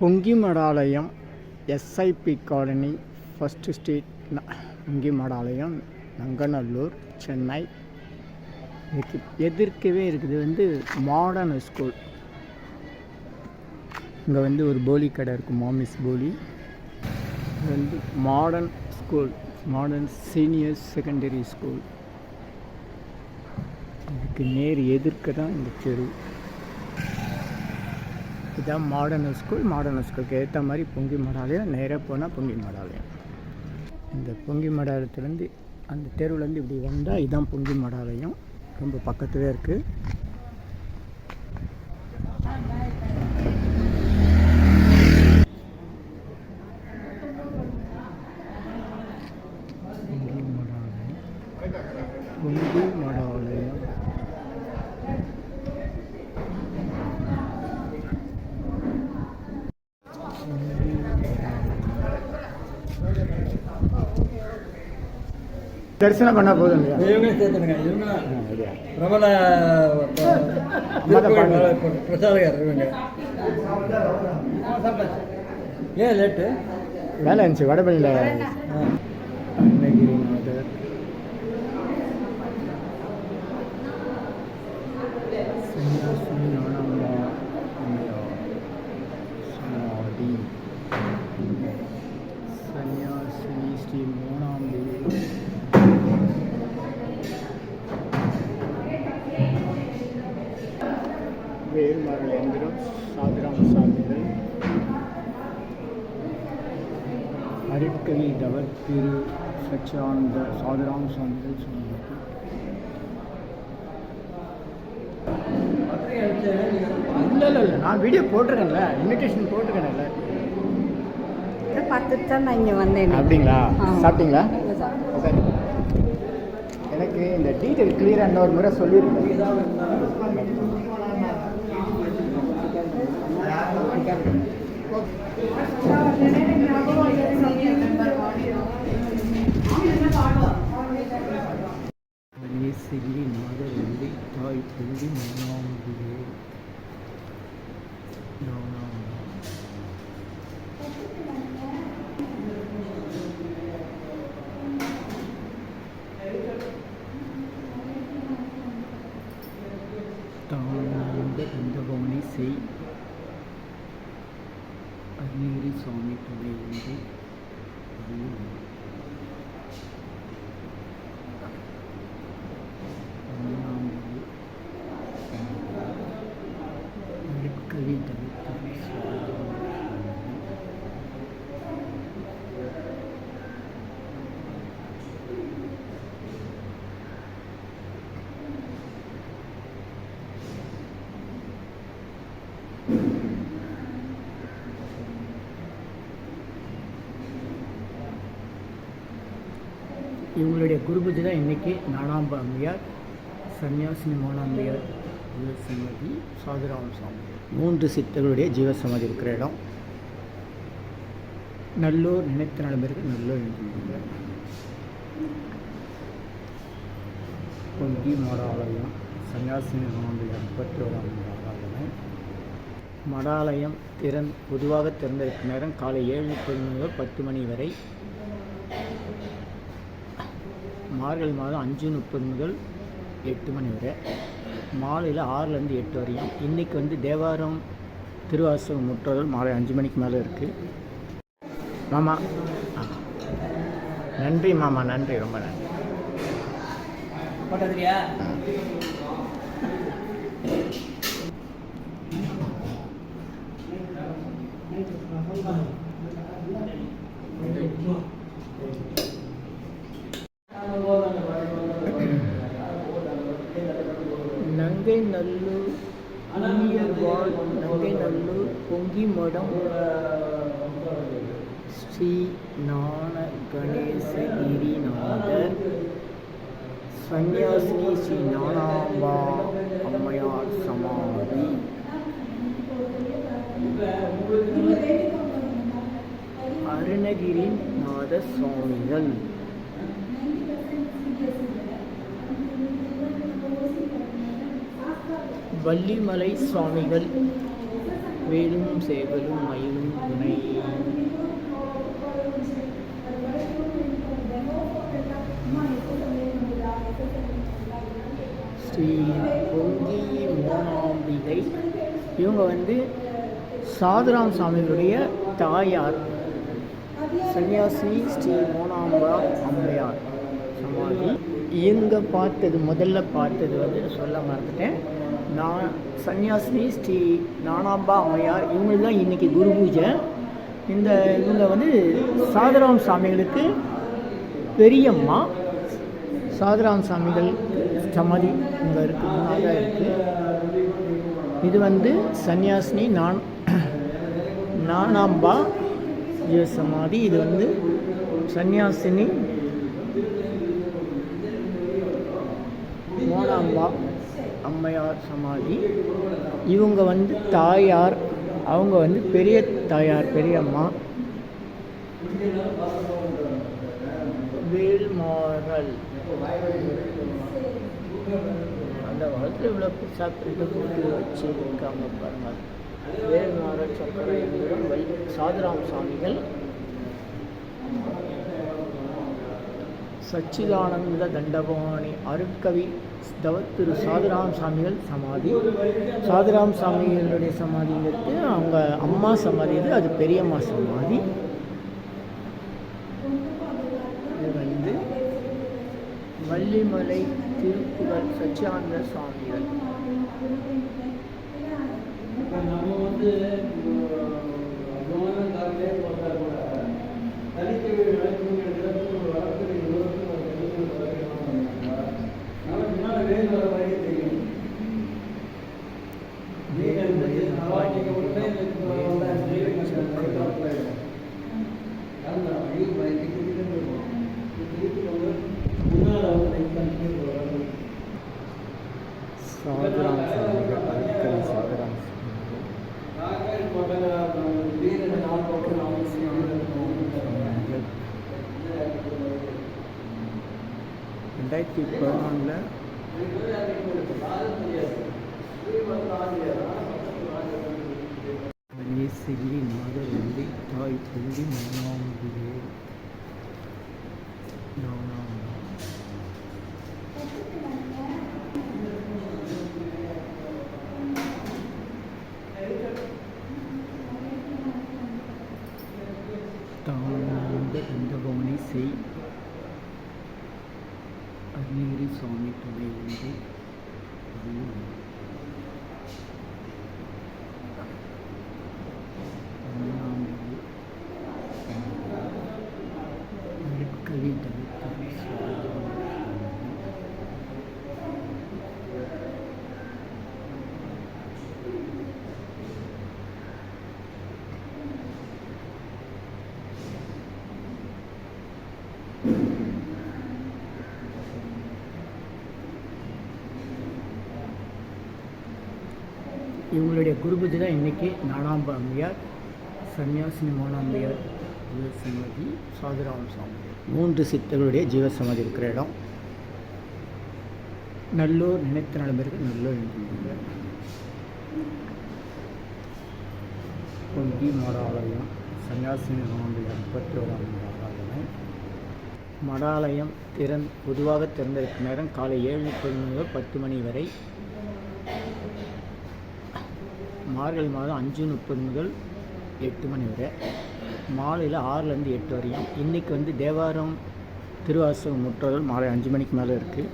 Pongimadalayam SIB colony first street ந- பொங்கிமடாலயம் நங்கநல்லூர் சென்னை. இதுக்கு எதிர்க்கவே இருக்குது. வந்து மாடர்ன் ஸ்கூல் இங்கே வந்து ஒரு போலி கடை இருக்கும் மாமிஸ் போலி. இது வந்து modern school modern senior secondary school இதுக்கு நேர் எதிர்க்க தான் இந்த தெரு. இதுதான் மாடர்ன் ஸ்கூல் மாடர்ன் ஸ்கூலுக்கு ஏற்ற மாதிரி பொங்கி மடாலயம் நேராக போனால் பொங்கி மடாலயம். இந்த பொங்கி மடாலயத்துலேருந்து அந்த தெருவுலேருந்து இப்படி வந்தால் இதுதான் பொங்கி மடாலயம். ரொம்ப பக்கத்துலேயே இருக்குது பொங்கி மடாலயம் பொங்கி மடாலயம் தரிசனம் பண்ணால் போதும் இவங்க சேர்த்துடுங்க. இவங்க பிரபல பிரசாரகர் இவங்க. ஏன் லேட்டு? வேலை இருந்துச்சு ஞானாம்பா அம்மையார் சமாதி சன்னியாசினி ஸ்ரீ மோனாம்பி வேல்மாரல் எந்திரம் சாதிராம் சாமிகள் அருட்கவி தவர் திரு சச்சியானந்த சாதுராம் சுவாமிகள் சொன்னார்கள் இல்லை இல்லை இல்லை. நான் வீடியோ போட்டிருக்கேன்ல. இன்விடேஷன் போட்டிருக்கேன்ல. இதை பார்த்துட்டு தான் நான் இங்கே வந்தேன். அப்படிங்களா. சாப்பிட்டீங்களா? சார். எனக்கு இந்த டீட்டெயில் கிளியராக இன்னொரு முறை சொல்லியிருக்கேன் சிறி நாதர் வந்து தாய் பொங்கி மன்னாம்பிகே ஞானாம்பா. தானாந்த கந்தபவனி செய் அருணகிரி சுவாமி துணை வந்து கவி தவிர்த்து இவங்களுடைய குருபூஜை தான் இன்றைக்கி நானாம்ப சன்னியாசினி மோனாம்பியார் ஜீவசமாதி சாதுராம சுவாமி மூன்று சித்தர்களுடைய ஜீவசமாதி இருக்கிற இடம். நல்லூர் நினைத்த நலம்பிற்கு நல்லூர் எழுதிங்க கொங்கி மடாலயம் சன்னியாசினி மோனாம்பியார் முப்பத்தி ஓராம் ஆராதனை மடாலயம். திறன் பொதுவாக திறந்திருக்கும் நேரம் காலை ஏழு முப்பது மணி முதல் பத்து மணி வரை மார்கழி மாதம் அஞ்சு முப்பது முதல் எட்டு மணி வரை. மாலையில் ஆறுலேருந்து எட்டு வரையும். இன்றைக்கி வந்து தேவாரம் திருவாசகம் முற்றோதல் மாலை அஞ்சு மணிக்கு மேலே இருக்குது மாமா. நன்றி மாமா நன்றி ரொம்ப நன்றி. பட்டதிரியா நங்கை நல்லூர் இந்தியர் வாழ் நங்கை நல்லூர் பொங்கி மடம் ஸ்ரீ ஞான கணேசகிரிநாதர் சன்னியாசினி ஸ்ரீ ஞானாம்பா அம்மையார் சமாதி. அருணகிரிநாத சுவாமிகள் வள்ளிமலை சுவாமிகள். வேலும் சேவலும் மயிலும் துணை ஸ்ரீ பொங்கி மோனாம்பிகை. இவங்க வந்து சாதுராம் சுவாமிகளுடைய தாயார். சன்னியாசி ஸ்ரீ மோனாம்பா அம்மையார். சமாதி. எங்கே பார்த்தது முதல்ல பார்த்தது வந்து சொல்ல மறந்துட்டேன். நான் சன்னியாசினி ஸ்ரீ நானாம்பா அம்மையார் இவங்களுக்கு தான் இன்றைக்கி குரு பூஜை. இந்த இவங்க வந்து சாதுராம் சாமிகளுக்கு பெரியம்மா. சாதுராம் சாமிகள் சமாதி இங்கே இருக்கு முன்னாக இருக்குது இது வந்து சன்னியாசினி நான் நானாம்பா சமாதி. இது வந்து சன்னியாசினி மோனாம்பா அம்மையார் சமாதி. இவங்க வந்து தாயார் அவங்க வந்து பெரிய தாயார் பெரியம்மா வேல்மாறல். அந்த காலத்தில் இவ்வளோ பெருசாக பிரிட்டு போட்டு வச்சு பாருங்கள் பாருங்க. வேல்மாறல் சக்கரை சாதுராம் சாமிகள். சச்சிதானந்த தண்டபாணி அருட்கவி திரு சாதுராம் சாமிகள் சமாதி. சாதுராம் சாமிகளுடைய சமாதிங்கிறது அவங்க அம்மா சமாதி இது அது பெரியம்மா சமாதி. இது வந்து வள்ளிமலை திருப்புகழ் சச்சியானந்த சுவாமிகள் நம்ம வந்து கவனக்காரே போட்டா கூட தனிக்கு வேல் வர மாதிரியே தெரியும் நீங்க வந்து நீங்க உடனே சாதுராம் சாதுராம் சாமிகள் ரெண்டாயிரத்தி பதினொன்றில் இயேசுகிரி நாதர் வந்து தாய் பொங்கி மௌனாம்பிகே நானாம்பா தானானந்த தண்டபாணி செய். அருணகிரி சுவாமி துணை உண்டு இவங்களுடைய குருபூஜை தான் இன்றைக்கி நாடாம்பாம்பியார் சன்னியாசினி மோனாம்பியார் ஜீவசமாதி சாதுராம சாமி. மூன்று சித்தர்களுடைய ஜீவசமாதி இருக்கிற இடம். நல்லூர் நினைத்த நலம்பெருக்கு நல்லூர் எழுதியிருக்காங்க மடாலயம் சன்னியாசினி மோனாம்பியார் முப்பத்தி ஓராம் மடாலயம். மடாலயம் திறன் பொதுவாக திறந்திருக்கும் நேரம் காலை ஏழு முப்பது முதல் பத்து மணி வரை மார்கழி மாதம் அஞ்சு முப்பது முதல் எட்டு மணி வரை. மாலையில் ஆறுலேருந்து எட்டு வரையும். இன்றைக்கி வந்து தேவாரம் திருவாசகம் முற்றோதல் மாலை அஞ்சு மணிக்கு மேலே இருக்குது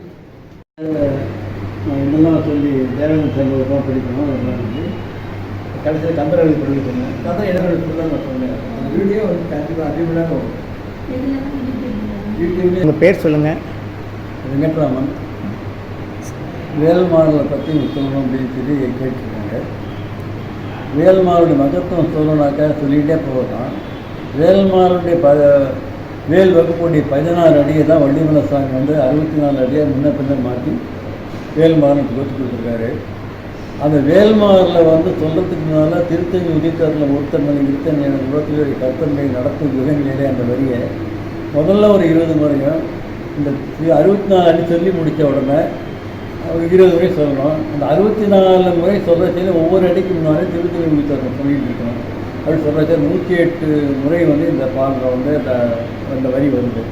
என்னெல்லாம் சொல்லி தேவன் சங்கோகம் படிக்கணும் அதெல்லாம் வந்து கடைசியில் கந்தரவி படிக்க சொன்னேன். கதை நான் சொன்னேன். வீடியோ கண்டிப்பாக வரும். யூடியூப்லேயே உங்கள் பேர் சொல்லுங்கள் வெங்கட்ராமன் வேல்மாரலை பற்றி சொல்லணும் அப்படின்னு சொல்லி கேட்டிருக்காங்க. வேல்மாருடைய மகத்துவம் சொல்லணுனாக்கா சொல்லிகிட்டே போகலாம். வேல்மாருடைய ப வேல் வகுப்புடைய பதினாறு அடியை தான் வள்ளிமலை சாமி வந்து அறுபத்தி நாலு அடியை முன்ன பின்ன மாற்றி வேல்மாறனுக்கு கொடுத்து கொடுத்துருக்காரு. அந்த வேல்மாரில் வந்து சொல்கிறதுக்கு முன்னால் திருத்தணி உதித்தரில் ஒருத்தமணி இருத்தன் என உலகத்திலே கர்த்தனை நடத்தும் யுகங்களிலே அந்த வரியை முதல்ல ஒரு இருபது முறையும் இந்த அறுபத்தி நாலு அடி சொல்லி முடித்த உடனே இருபது முறை சொல்லணும். அந்த அறுபத்தி நாலு முறை சொல்கிறச்சில ஒவ்வொரு அடிக்கு முன்னாடி திருத்தணி முடித்தரணும் சொல்லிட்டு இருக்கணும். அப்படி சொல்கிறச்ச நூற்றி எட்டு முறை வந்து இந்த பாடலில் வந்து அந்த அந்த வரி வருது.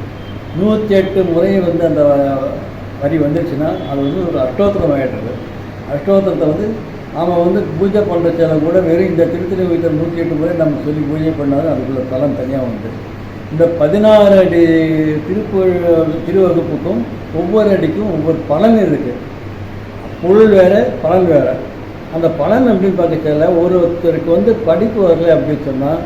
நூற்றி எட்டு முறை வந்து அந்த வரி வந்துருச்சுன்னா அது வந்து ஒரு அஷ்டோத்திரம் ஆகிடுறது அஷ்டோத்திரத்தை வந்து நாம் வந்து பூஜை பண்ணுறச்சால கூட வெறும் இந்த திருத்தணி உயிர்த்தர் நூற்றி எட்டு முறை நம்ம சொல்லி பூஜை பண்ணாலும் அதுக்குள்ள பலன் தனியாக வந்து இந்த பதினாறு அடி திருப்பு திருவகுப்புக்கும் ஒவ்வொரு அடிக்கும் ஒவ்வொரு பலன் இருக்குது பொருள் வேறு பலன் வேறு. அந்த பலன் அப்படின்னு பார்த்துக்கல ஒருத்தருக்கு வந்து படிப்பு வரல அப்படின்னு சொன்னால்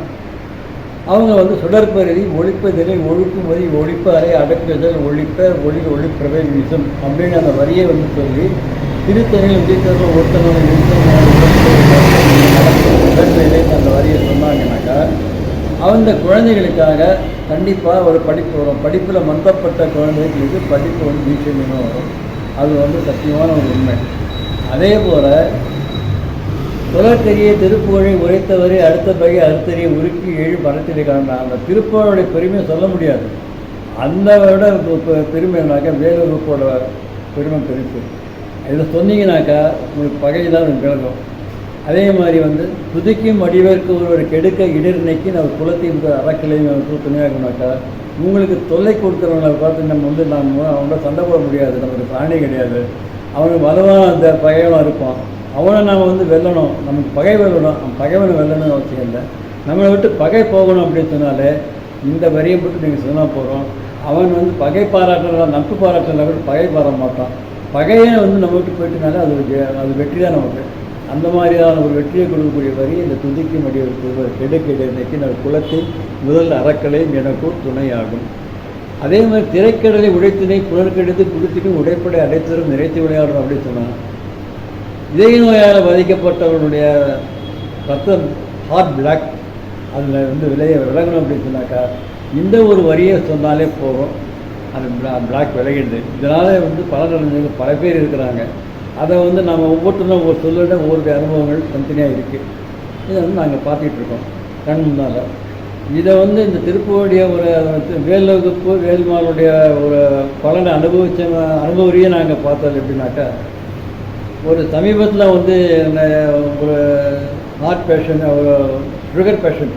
அவங்க வந்து சுடற்பருதி ஒழிப்பதிலை ஒழுக்குமதி ஒழிப்பறை அடக்குதல் ஒழிப்ப ஒளி ஒளிப்பிரவை வீசும் அப்படின்னு அந்த வரியை வந்து சொல்லி திருத்தணியில் வீட்டில் ஒருத்தனோட உடல்நிலை அந்த வரியை சொன்னாங்கன்னாக்கா அந்த குழந்தைகளுக்காக கண்டிப்பாக ஒரு படிப்பு வரும். படிப்பில் மந்தப்பட்ட குழந்தைகளுக்கு படிப்பு வந்து வீழ்ச்சின்னு வரும். அது வந்து சத்தியமான ஒரு உண்மை. அதே போல் புலத்தெரிய திருப்புகழை உரைத்தவரை அடுத்த பகை அறுத்தறிய உருக்கி ஏழு மரத்திலே காண அந்த திருப்புகழுடைய பெருமையை சொல்ல முடியாது. அந்த விட இப்போ பெருமைனாக்கா வேலூருப்போட பெருமை பெருசு. இதில் சொன்னீங்கனாக்கா உங்களுக்கு பகை தான் விலகும். அதே மாதிரி வந்து துதிக்கும் அடிவருக்கு ஒருவர் கெடுக்க இடர் இடர்நைக்கி நம்ம குலத்தையும் அறக்கலையும் துணையாகணுனாக்கா உங்களுக்கு தொல்லை கொடுக்குறவங்களை பார்த்து நம்ம வந்து நம்ம அவங்கள சண்டை போட முடியாது நமக்கு பிராணி கிடையாது. அவனுக்கு வலுவான அந்த பகைவனாக இருப்பான். அவனை நாம் வந்து வெல்லணும். நமக்கு பகை வெல்லணும். அவன் பகைவனை வெல்லணும்னு அவசியம் இல்லை. நம்மளை விட்டு பகை போகணும் அப்படின்னு சொன்னாலே இந்த வரியை மட்டும் நீங்கள் சொன்னால் போகிறோம் அவன் வந்து பகை பாராட்டலாம் நட்பு பாராட்டலாம் கூட பகை பார மாட்டான். பகையை வந்து நம்ம விட்டு போயிட்டுனாலே அது அது வெற்றி தான் நமக்கு. அந்த மாதிரியான ஒரு வெற்றியை கொடுக்கக்கூடிய வரி இந்த துதிக்கு மடிவருக்கு கெடுக்கெடு இன்னைக்கு நம்ம குலத்தை முதல் அறக்கலையும் எனக்கும் துணையாகும். அதே மாதிரி திரைக்கடலை உடைத்தினை புலர்கெடுத்து குடித்திட்டும் உடைப்படை அடைத்தரும் நிறைத்து விளையாடும் அப்படின்னு சொன்னான் இதய நோயால் பாதிக்கப்பட்டவனுடைய ரத்தம் ஹார்ட் பிளாக் அதில் வந்து விலையை விலகணும் அப்படின்னு சொன்னாக்கா இந்த ஒரு வரியை சொன்னாலே போகும் அது பிளாக் விலகிடுது. இதனால் வந்து பல பலனடைஞ்சவங்க பல பேர் இருக்கிறாங்க. அதை வந்து நம்ம ஒவ்வொருத்தரும் ஒவ்வொரு சொல்லிட ஒவ்வொரு அனுபவங்கள் தனித்தனியாக இருக்குது இதை வந்து நாங்கள் பார்த்துக்கிட்டு இருக்கோம். கண் முன்னால். இதை வந்து இந்த திருப்பூருடைய ஒரு வேலுவகுப்பு வேல்மாளுடைய ஒரு பலனை அனுபவிச்ச அனுபவரியை நாங்கள் பார்த்தது எப்படின்னாக்கா ஒரு சமீபத்தில் வந்து ஒரு ஹார்ட் பேஷண்ட் ஒரு சுகர் பேஷண்ட்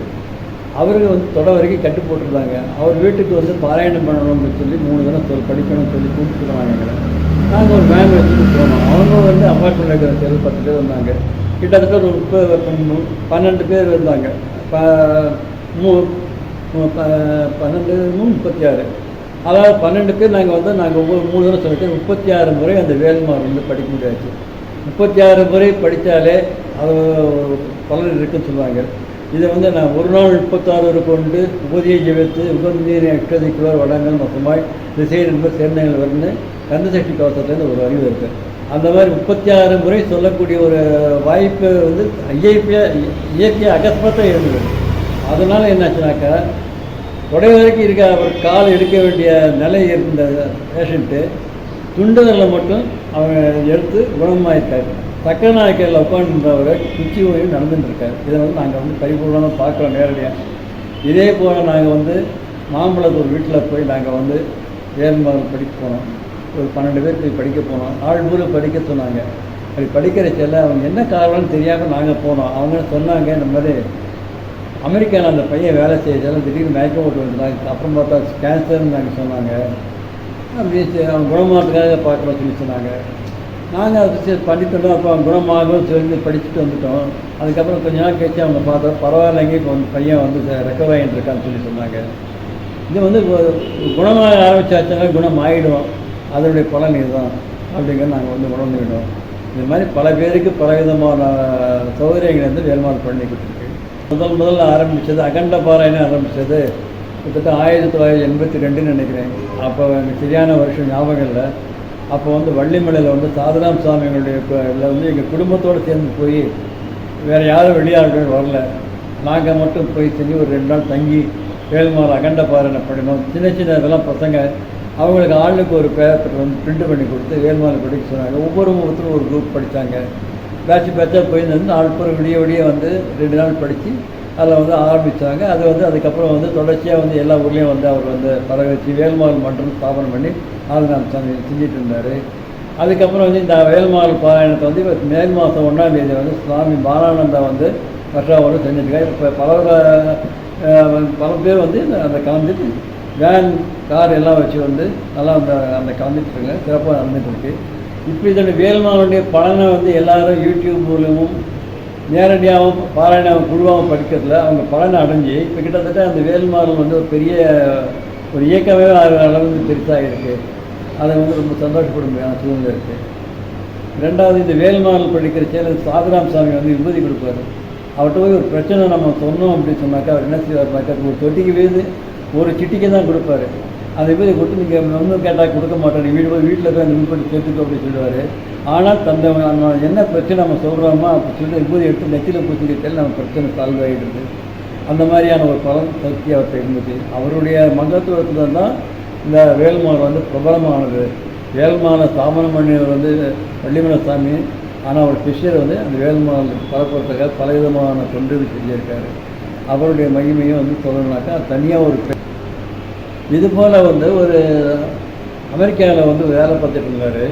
அவருக்கு வந்து தொட வரைக்கும் கட்டு போட்டிருந்தாங்க. அவர் வீட்டுக்கு வந்து பாராயணம் பண்ணணும்னு சொல்லி மூணு தினம் சொல் படிக்கணும்னு சொல்லி கூப்பிட்டுருவாங்க எங்களை. நாங்கள் ஒரு வேன் வச்சுட்டு போனோம். அவங்க வந்து அப்பார்ட்மெண்ட் இருக்கிற செல் பத்து பேர் வந்தாங்க. கிட்டத்தட்ட ஒரு முப்பது பன்னெண்டு- பன்னெண்டு பேர் இருந்தாங்க. ப மூ பன்னெண்டு முப்பத்தி ஆறு அதாவது பன்னெண்டு பேர் நாங்கள் வந்து நாங்கள் ஒவ்வொரு மூணு தடவை சொல்லிட்டு முப்பத்தி ஆறு முறை அந்த வேல்மார் வந்து படிக்க முடியாச்சு. முப்பத்தி ஆறு முறை படித்தாலே அது பலன் இருக்குன்னு சொல்லுவாங்க. இதை வந்து நான் ஒரு நாள் முப்பத்தாறு கொண்டு உபதியை ஜெபித்து உபநீரை அஷ்டதிக்குவர் வடங்கள் மொத்தமாய் திசை என்பது சேர்ந்தங்கள் வந்து கந்தசக்தி கவசத்துலேருந்து ஒரு அறிவு இருக்குது அந்த மாதிரி முப்பத்தி ஆறு முறை சொல்லக்கூடிய ஒரு வாய்ப்பு வந்து இயற்கையாக இயற்கையாக அகஸ்மாத்தான் இருந்தது. அதனால் என்னாச்சுனாக்கா தொடை வரைக்கும் இருக்க அவர் கால் எடுக்க வேண்டிய நிலை இருந்த பேஷண்ட்டு துண்டுதலில் மட்டும் அவன் எடுத்து குணமாயிருக்காரு சக்கர நாயக்கரில் உட்காந்துருந்தவர் குச்சி ஓய்வு நடந்துட்டுருக்காரு. இதை வந்து நாங்கள் வந்து பரிபூர்ணமாக பார்க்குறோம் நேரடியாக இதே போல் நாங்கள் வந்து மாம்பழத்தூர் வீட்டில் போய் நாங்கள் வந்து வேல்மால் படிக்க போனோம். ஒரு பன்னெண்டு பேர் போய் படிக்க போனோம். ஆள் பூரா படிக்க சொன்னாங்க. அப்படி படிக்கிற செல்ல அவங்க என்ன காரணம்னு தெரியாமல் நாங்கள் போனோம். அவங்க சொன்னாங்க இந்த மாதிரி அமெரிக்காவில் அந்த பையன் வேலை செய்யறதால திடீர்னு மயக்கம் போட்டு வந்தாங்க அப்புறம் பார்த்தா கேன்சர்னு நாங்கள் சொன்னாங்க. அப்படி அவங்க அவன் பார்க்குறோம் சொல்லி சொன்னாங்க. நாங்கள் அதை சரி பண்ணிட்டோம் அப்போ குணமாகவும் குணமாகும் சொல்லி படிச்சுட்டு வந்துட்டோம். அதுக்கப்புறம் கொஞ்ச நாள் கழிச்சு அவங்க பார்த்தா பரவாயில்லைங்க இப்போ வந்து பையன் வந்து ரெக்கவர் ஆகிட்டு இருக்கான்னு சொல்லி சொன்னாங்க. இது வந்து குணமாக ஆரம்பிச்சாச்சுன்னா குணம் ஆகிடும் அதனுடைய பலன் இதுதான். அப்படிங்கிற நாங்கள் வந்து உணர்ந்துக்கிட்டோம். இது மாதிரி பல பேருக்கு பல விதமான சௌகரியங்கள் வந்து வேல்மால் பண்ணி கொடுத்துருக்கு. முதல் முதல்ல ஆரம்பித்தது அகண்ட பாராயணம் ஆரம்பித்தது கிட்டத்தட்ட ஆயிரத்தி தொள்ளாயிரத்தி எண்பத்தி ரெண்டுன்னு நினைக்கிறேன். அப்போ எனக்கு சரியான வருஷம் ஞாபகம் இல்லை. அப்போ வந்து வள்ளிமலையில் வந்து சாதராம் சுவாமிகளுடைய இதில் வந்து எங்கள் குடும்பத்தோடு சேர்ந்து போய் வேறு யாரும் வெளியாளர்கள் வரல. நாங்கள் மட்டும் போய் செஞ்சு ஒரு ரெண்டு நாள் தங்கி வேல்மால் அகண்ட பாராயணம் பண்ணினோம். சின்ன சின்ன இதெல்லாம் பசங்க அவங்களுக்கு ஆளுக்கு ஒரு பேப்பர் வந்து பிரிண்ட் பண்ணி கொடுத்து வேல்மாலை படிக்க சொன்னாங்க. ஒவ்வொரு ஒருத்தரும் ஒரு குரூப் படித்தாங்க பேட்ச் பேட்சாக போயிருந்து நாலு பேர் விடிய விடிய வந்து ரெண்டு நாள் படித்து அதில் வந்து ஆரம்பித்தாங்க அது வந்து அதுக்கப்புறம் வந்து தொடர்ச்சியாக வந்து எல்லா ஊர்லேயும் வந்து அவர் வந்து பரவ வச்சு வேல்மால் மன்றம் ஸ்தாபனம் பண்ணி ஆளுநர் சாமி செஞ்சிட்டு இருந்தார். அதுக்கப்புறம் வந்து இந்த வேல்மால் பாராயணத்தை வந்து இப்போ மே மாதம் ஒன்றாம் தேதி வந்து சுவாமி பாலானந்தா வந்து வருஷாவோடு செஞ்சுருக்காங்க இப்போ பல பல பேர் வந்து இந்த- அந்த கலந்துட்டு வேன் கார் எல்லாம் வச்சு வந்து நல்லா அந்த அந்த கலந்துட்டு சிறப்பாக நடந்துட்டு இருக்கு. இப்போ இதோட வேல்மானுடைய பலனை வந்து எல்லாரும் யூடியூப் மூலமும் நேரடியாகவும் பாராயணம் குழுவாகவும் படிக்கிறதுல அவங்க பலனை அடைஞ்சு இப்போ கிட்டத்தட்ட அந்த வேல்மாறல் வந்து ஒரு பெரிய ஒரு இயக்கமே அளவுக்கு பெருசாக இருக்குது அதை வந்து ரொம்ப சந்தோஷப்பட முடியாத சூழ்நிலை இருக்குது ரெண்டாவது இந்த வேல்மாறல் படிக்கிற சேலம் சாதுராம் சாமி வந்து விபதி கொடுப்பாரு. அவர்கிட்ட போய் ஒரு பிரச்சனை நம்ம சொன்னோம் அப்படின்னு சொன்னாக்கா அவர் என்ன செய்வார்னாக்கா ஒரு தொட்டிக்கு வீது ஒரு சிட்டிக்கு தான் கொடுப்பாரு. அந்த விபதி கொடுத்து நீங்கள் ஒன்றும் கேட்டால் கொடுக்க மாட்டோம் நீ வீடு போய் வீட்டில் போய் அந்த விபத்து சேர்த்துக்கோ அப்படின்னு சொல்லுவார். ஆனால் தந்த நம்ம என்ன பிரச்சனை நம்ம சொல்கிறோமோ அப்படி சொல்லி விபூதி எடுத்து நெத்தியில் பூச்சிக்கிட்டால் நம்ம பிரச்சனை சால்வ் ஆகிடுது அந்த மாதிரியான ஒரு பலன் சக்தி அவர்கிட்ட இருந்தது. அவருடைய மகத்துவத்தில் தான் இந்த வேல்மான் வந்து பிரபலமானது. வேல்மான சாமரமணியர் வந்து வள்ளிமலை சாமி ஆனால் அவர் சிஷ்யர் வந்து அந்த வேல்மாலை பரப்புறதுக்காக பல விதமான தொண்டுகள் செஞ்சிருக்காரு. அவருடைய மகிமையும் வந்து சொல்லணும்னாக்கா தனியாக ஒரு இது போல் வந்து ஒரு அமெரிக்காவில் வந்து வேலை பார்த்துட்டு இருந்தார்.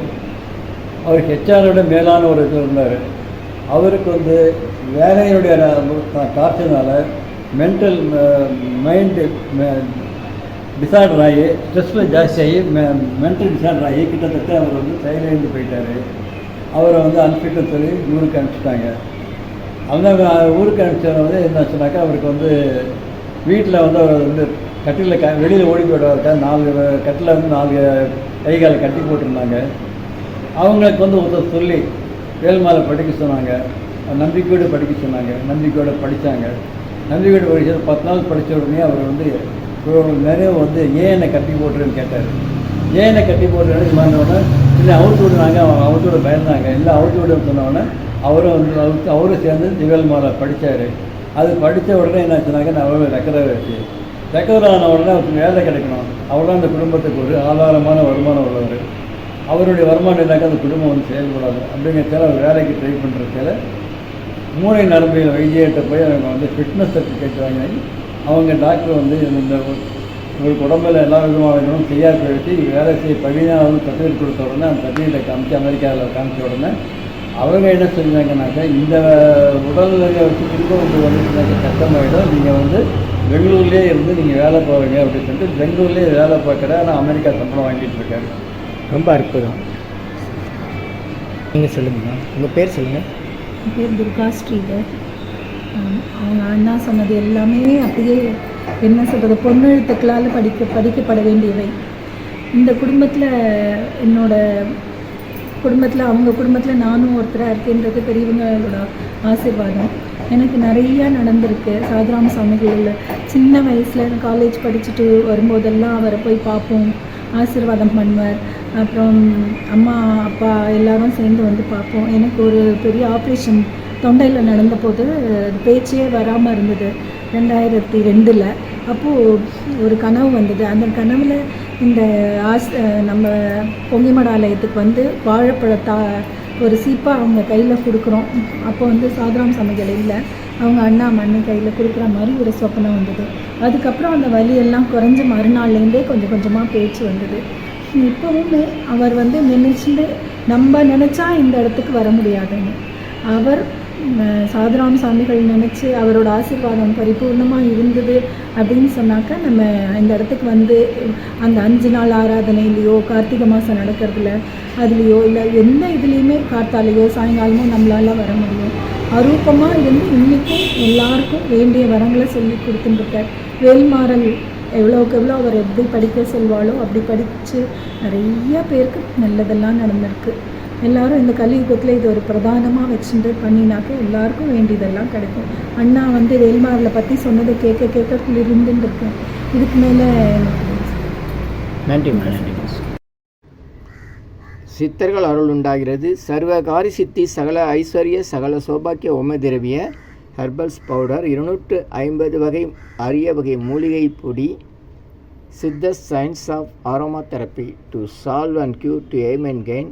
அவர் ஹெச்ஆரோட மேலான ஒரு இது இருந்தார். அவருக்கு வந்து வேலையினுடைய டார்ச்சர்னால மென்டல் மைண்டு டிசார்டர் ஆகி ஸ்ட்ரெஸ்ஸில் ஜாஸ்தியாகி மெ மென்டல் டிசார்டர் ஆகி கிட்டத்தட்ட அவர் வந்து செயலிழந்து போயிட்டார். அவரை வந்து அனுப்பிட்டு சொல்லி ஊருக்கு அனுப்பிச்சிட்டாங்க. அவங்க ஊருக்கு அனுப்பிச்சவங்க வந்து என்ன சொன்னாக்கா அவருக்கு வந்து வீட்டில் வந்து அவர் வந்து கட்டிலில் க வெளியில் ஓடி போயிடுவாருக்கா நாலு கட்டில் வந்து நாலு கைகாலை கட்டி போட்டிருந்தாங்க. அவங்களுக்கு வந்து ஒருத்தர் சொல்லி வேல்மாலை படிக்க சொன்னாங்க நம்பிக்கையோடு படிக்க சொன்னாங்க நம்பிக்கையோடு படித்தாங்க நம்பிக்கையோடு படித்தது பத்து நாள் படித்த உடனே அவர் வந்து ஒரு நிறைய வந்து ஏன் என்னை கட்டி போட்டுருன்னு கேட்டார். ஏன் என்னை கட்டி போட்டுருன்னு சொன்னோடனே இல்லை அவுத்து விடுனாங்க அவங்க அவுத்தோட பயந்தாங்க. இல்லை அவுத்து விடுன்னு சொன்னோடனே அவரும் வந்து அவுத்து அவரும் சேர்ந்து திவேல் மாலை படித்தார் அது படித்த உடனே என்னாச்சுனாக்க நான் அவ்வளோ ரெக்கரை வச்சு ரெக்கவர் ஆன உடனே அவருக்கு வேலை கிடைக்கணும். அவர் தான் அந்த குடும்பத்துக்கு ஒரு ஆதாரமான வருமானம் உள்ளவர். அவருடைய வருமானம் இல்லாக்க அந்த குடும்பம் வந்து செயல்படாது. அப்படிங்கிறதால அவர் வேலைக்கு ட்ரை பண்ணுறதால மூளை நரம்பியல் வைத்தியர்கிட்ட போய் அவங்க வந்து ஃபிட்னஸ் சர்டிஃபிகேட் வாங்கி அவங்க டாக்டர் வந்து இந்த உங்களுக்கு உடம்புல எல்லா விதமான இதுவும் செய்யாது எடுத்து வேலை செய்ய பதினாறு சர்டிஃபிகேட் கொடுத்த உடனே அந்த சர்டிஃபிகேட்டை காமிச்சு அமெரிக்காவில் காமிச்ச உடனே அவங்க என்ன செஞ்சாங்கன்னாக்கா இந்த உடல் வச்சு திரும்ப வந்து கஷ்டமாயிடும் நீங்கள் வந்து பெங்களூர்லேயே இருந்து நீங்கள் வேலை போகிறீங்க அப்படின்னு சொல்லிட்டு பெங்களூர்லேயே வேலை பார்க்குற ஆனால் அமெரிக்கா சம்பளம் வாங்கிட்டு இருக்காரு. ரொம்ப அற்புதம். நீங்கள் சொல்லுங்கம்மா உங்கள் பேர் சொல்லுங்கள் என் பேர் துர்கா ஸ்ரீதர். அவங்க அண்ணா சொன்னது எல்லாமே அப்படியே என்ன சொல்கிறது பொன்னெழுத்துக்களால் படிக்க படிக்கப்பட வேண்டியவை. இந்த குடும்பத்தில் என்னோட குடும்பத்தில் அவங்க குடும்பத்தில் நானும் ஒருத்தராக இருக்கேன்றது பெரியவங்களோட ஆசீர்வாதம். எனக்கு நிறையா நடந்திருக்கு. சாதுராம சுவாமிகள் சின்ன வயசில் காலேஜ் படிச்சுட்டு வரும்போதெல்லாம் அவரை போய் பார்ப்போம். ஆசீர்வாதம் பண்ணுவார். அப்புறம் அம்மா அப்பா எல்லாரும் சேர்ந்து வந்து பார்ப்போம். எனக்கு ஒரு பெரிய ஆப்ரேஷன் தொண்டையில் நடந்தபோது பேச்சே வராமல் இருந்தது. ரெண்டாயிரத்தி ரெண்டில். அப்போது ஒரு கனவு வந்தது. அந்த கனவில் இந்த ஆஸ் நம்ம பொங்கிமட ஆலயத்துக்கு வந்து வாழைப்பழத்தா ஒரு சீப்பாக அவங்க கையில் கொடுக்குறோம். அப்போ வந்து சாதுராம் சமைகள் இல்லை. அவங்க அண்ணா மண்ணு கையில் கொடுக்குற மாதிரி ஒரு சொப்பனம் வந்தது. அதுக்கப்புறம் அந்த வலியெல்லாம் குறைஞ்ச மறுநாள்லேருந்தே கொஞ்சம் கொஞ்சமாக பேச்சு வந்தது. இப்போவுமே அவர் வந்து நினச்சிட்டு நம்ம நினச்சா இந்த இடத்துக்கு வர முடியாதுன்னு. அவர் சாதுராம் சாமிகள் நினச்சி அவரோட ஆசீர்வாதம் பரிபூர்ணமாக இருந்தது அப்படின்னு சொன்னாக்கா நம்ம இந்த இடத்துக்கு வந்து அந்த அஞ்சு நாள் ஆராதனையிலையோ கார்த்திகை மாதம் நடக்கிறதுல அதுலேயோ இல்லை எந்த இதுலேயுமே காத்தாலேயோ சாயங்காலமோ நம்மளால வர முடியும். அரூபமாக இருந்து இன்றைக்கும் எல்லாருக்கும் வேண்டிய வரங்களை சொல்லி கொடுத்துட்டுருக்கார் வேல்மாறல் எவ்வளோக்கு எவ்வளோ அவர் எப்படி படிக்க சொல்வாளோ அப்படி படித்து நிறைய பேருக்கு நல்லதெல்லாம் நடந்திருக்கு. எல்லாரும் இந்த கலியுகத்தில் இது ஒரு பிரதானமாக வச்சுட்டு பண்ணினாக்க எல்லாருக்கும் வேண்டியதெல்லாம் கிடைக்கும். அண்ணா வந்து வேல்மாரில் பற்றி சொன்னதை கேட்க கேட்க குளிர்ந்துன்னு இருக்கேன் இதுக்கு மேலே நன்றிம்மா நன்றி. சித்தர்கள் அருள் உண்டாகிறது. சர்வகாரி சித்தி சகல ஐஸ்வர்ய சகல சௌபாக்கிய ஓம திரவிய ஹெர்பல்ஸ் பவுடர் இருநூற்று ஐம்பது வகை அரிய வகை மூலிகை பொடி Siddha science of aroma therapy to solve and Q to aim and gain